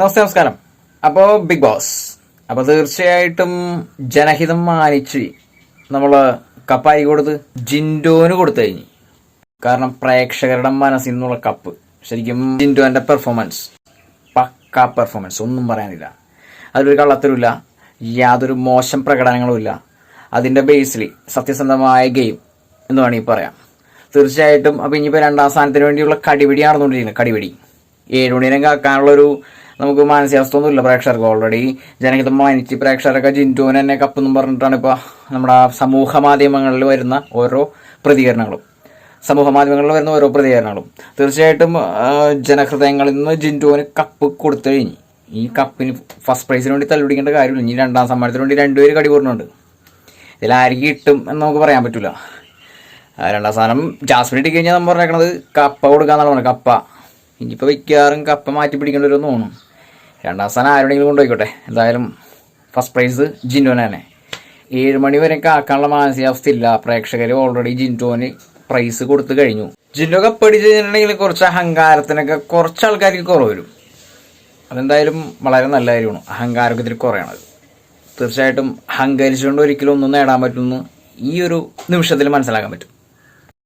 നമസ്തേ നമസ്കാരം. അപ്പോൾ big boss. അപ്പോൾ തീർച്ചയായിട്ടും ജനഹിതം മാനിച്ച് നമ്മൾ കപ്പായി കൊടുത്ത് ജിൻഡോന് കൊടുത്തു കഴിഞ്ഞു. കാരണം പ്രേക്ഷകരുടെ മനസ്സിൽ നിന്നുള്ള കപ്പ്. ശരിക്കും ജിൻഡോന്റെ പെർഫോമൻസ് പക്ക പെർഫോമൻസ് ഒന്നും പറയാനില്ല. അതിലൊരു കള്ളത്തിലുമില്ല യാതൊരു മോശം പ്രകടനങ്ങളും ഇല്ല. അതിന്റെ ബേസിൽ സത്യസന്ധമായ ഗെയിം എന്ന് വേണമെങ്കിൽ പറയാം. തീർച്ചയായിട്ടും അപ്പോൾ ഇനിയിപ്പോൾ രണ്ടാം സ്ഥാനത്തിന് വേണ്ടിയുള്ള കടിപിടി നടന്നുകൊണ്ടിരിക്കുന്നത് കടിപിടി. ഏഴ് മണിനൊക്കെ ആക്കാനുള്ളൊരു നമുക്ക് മാനസികാവസ്ഥ ഒന്നുമില്ല പ്രേക്ഷകർക്ക്. ഓൾറെഡി ജനഹിതം മാനിച്ച് പ്രേക്ഷകരൊക്കെ ജിന്റുവിന് തന്നെ കപ്പെന്നും പറഞ്ഞിട്ടാണ് ഇപ്പോൾ നമ്മുടെ സമൂഹ മാധ്യമങ്ങളിൽ വരുന്ന ഓരോ പ്രതികരണങ്ങളും. സമൂഹ മാധ്യമങ്ങളിൽ വരുന്ന ഓരോ പ്രതികരണങ്ങളും. തീർച്ചയായിട്ടും ജനഹൃദയങ്ങളിൽ നിന്ന് ജിന്റുവിന് കപ്പ് കൊടുത്തു കഴിഞ്ഞു. ഈ കപ്പിന് ഫസ്റ്റ് പ്രൈസിന് വേണ്ടി തല്ലുപിടിക്കേണ്ട കാര്യമില്ല. ഇനി രണ്ടാം സമ്മാനത്തിന് വേണ്ടി രണ്ടുപേര് കടി കൂടുന്നുണ്ട് ഇതിൽ ആർക്ക് കിട്ടും എന്ന് നമുക്ക് പറയാൻ പറ്റില്ല രണ്ടാം സ്ഥാനം ജാസ്മിൻ ഇട്ടി കഴിഞ്ഞാൽ നമ്മൾ പറഞ്ഞേക്കണത് കപ്പ കൊടുക്കാന്നാണ് പറഞ്ഞത് കപ്പ ഇനിയിപ്പോൾ മിക്കവാറും കപ്പ മാറ്റി പിടിക്കേണ്ടി വരുമെന്ന് തോന്നും രണ്ടാം സ്ഥാനം ആരുടെങ്കിലും കൊണ്ടുപോയിക്കോട്ടെ? എന്തായാലും ഫസ്റ്റ് പ്രൈസ് ജിന്റോനാണ് ഏഴ് മണി വരെ കാക്കാനുള്ള മാനസികാവസ്ഥ ഇല്ല പ്രേക്ഷകർ ഓൾറെഡി ജിന്റോന് പ്രൈസ് കൊടുത്തു കഴിഞ്ഞു. ജിന്റോ കപ്പ് അടിച്ച് കഴിഞ്ഞിട്ടുണ്ടെങ്കിൽ കുറച്ച് അഹങ്കാരത്തിനൊക്കെ കുറച്ച് ആൾക്കാർക്ക് കുറവ് വരും. അതെന്തായാലും വളരെ നല്ല കാര്യമാണ്. അഹങ്കാരമൊക്കെ ഇതിൽ കുറയണത് തീർച്ചയായിട്ടും അഹങ്കരിച്ചുകൊണ്ട് ഒരിക്കലും ഒന്നും നേടാൻ പറ്റുമെന്ന് ഈ ഒരു നിമിഷത്തിൽ മനസ്സിലാക്കാൻ പറ്റും.